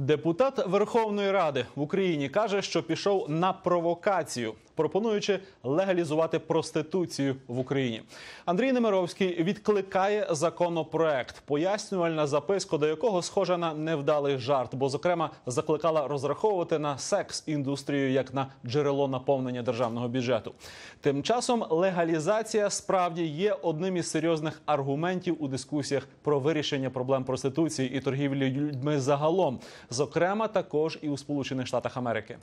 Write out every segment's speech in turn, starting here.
Депутат Верховної Ради в Україні каже, що пішов на провокацію, пропонуючи легалізувати проституцію в Україні. Андрій Немировський відкликає законопроект, пояснювальна записка до якого схожа на невдалий жарт, бо зокрема закликала розраховувати на секс-індустрію як на джерело наповнення державного бюджету. Тим часом легалізація справді є одним із серйозних аргументів у дискусіях про вирішення проблем проституції і торгівлі людьми загалом, зокрема також і у Сполучених Штатах Америки.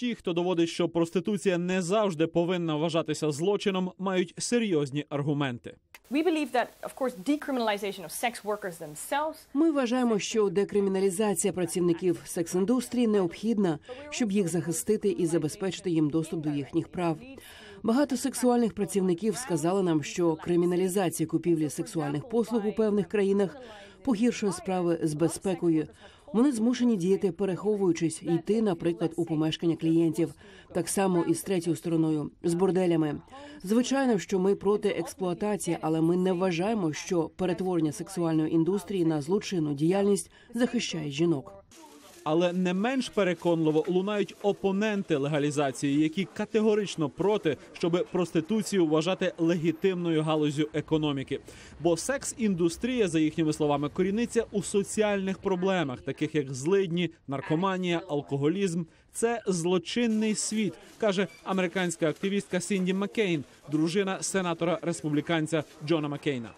Ті, хто доводить, що проституція не завжди повинна вважатися злочином, мають серйозні аргументи. Ми вважаємо, що декриміналізація працівників секс-індустрії необхідна, щоб їх захистити і забезпечити їм доступ до їхніх прав. Багато сексуальних працівників сказали нам, що криміналізація купівлі сексуальних послуг у певних країнах погіршує справи з безпекою. Вони змушені діяти, переховуючись, йти, наприклад, у помешкання клієнтів, так само і з третьою стороною з борделями. Звичайно, що ми проти експлуатації, але ми не вважаємо, що перетворення сексуальної індустрії на злочинну діяльність захищає жінок. Але не менш переконливо лунають опоненти легалізації, які категорично проти, щоб проституцію вважати легітимною галузю економіки. Бо секс-індустрія, за їхніми словами, коріниться у соціальних проблемах, таких як злидні, наркоманія, алкоголізм. Це злочинний світ, каже американська активістка Сінді Маккейн, дружина сенатора республіканця Джона Маккейна.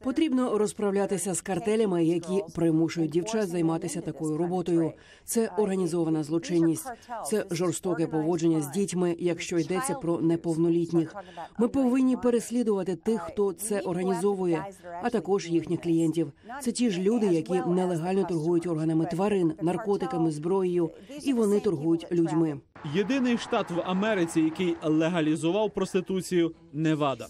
Потрібно розправлятися з картелями, які примушують дівчат займатися такою роботою. Це організована злочинність, це жорстоке поводження з дітьми, якщо йдеться про неповнолітніх. Ми повинні переслідувати тих, хто це організовує, а також їхніх клієнтів. Це ті ж люди, які нелегально торгують органами тварин, наркотиками, зброєю, і вони торгують людьми. Єдиний штат в Америці, який легалізував проституцію Невада.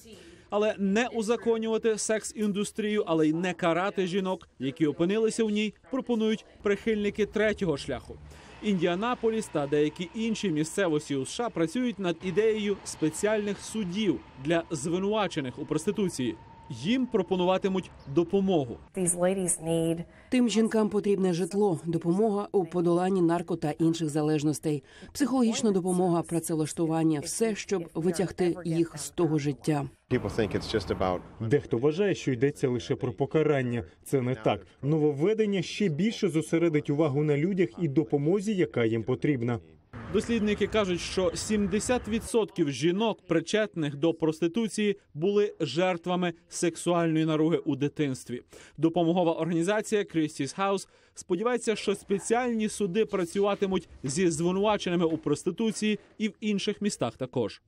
Але не узаконювати секс-індустрію, але й не карати жінок, які опинилися в ній, пропонують прихильники третього шляху. Індіанаполіс та деякі інші місцевості у США працюють над ідеєю спеціальних судів для звинувачених у проституції. Їм пропонуватимуть допомогу. Тим жінкам потрібне житло, допомога у подоланні нарко та інших залежностей, психологічна допомога, працевлаштування, все, щоб витягти їх з того життя. Дехто вважає, що йдеться лише про покарання. Це не так. Нововведення ще більше зосередить увагу на людях і допомозі, яка їм потрібна. Дослідники кажуть, що 70% жінок, причетних до проституції, були жертвами сексуальної наруги у дитинстві. Допомогова організація Christie's House сподівається, що спеціальні суди працюватимуть зі звинуваченими у проституції і в інших містах також.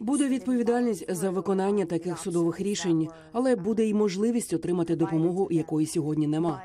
Буде відповідальність за виконання таких судових рішень, але буде й можливість отримати допомогу, якої сьогодні нема.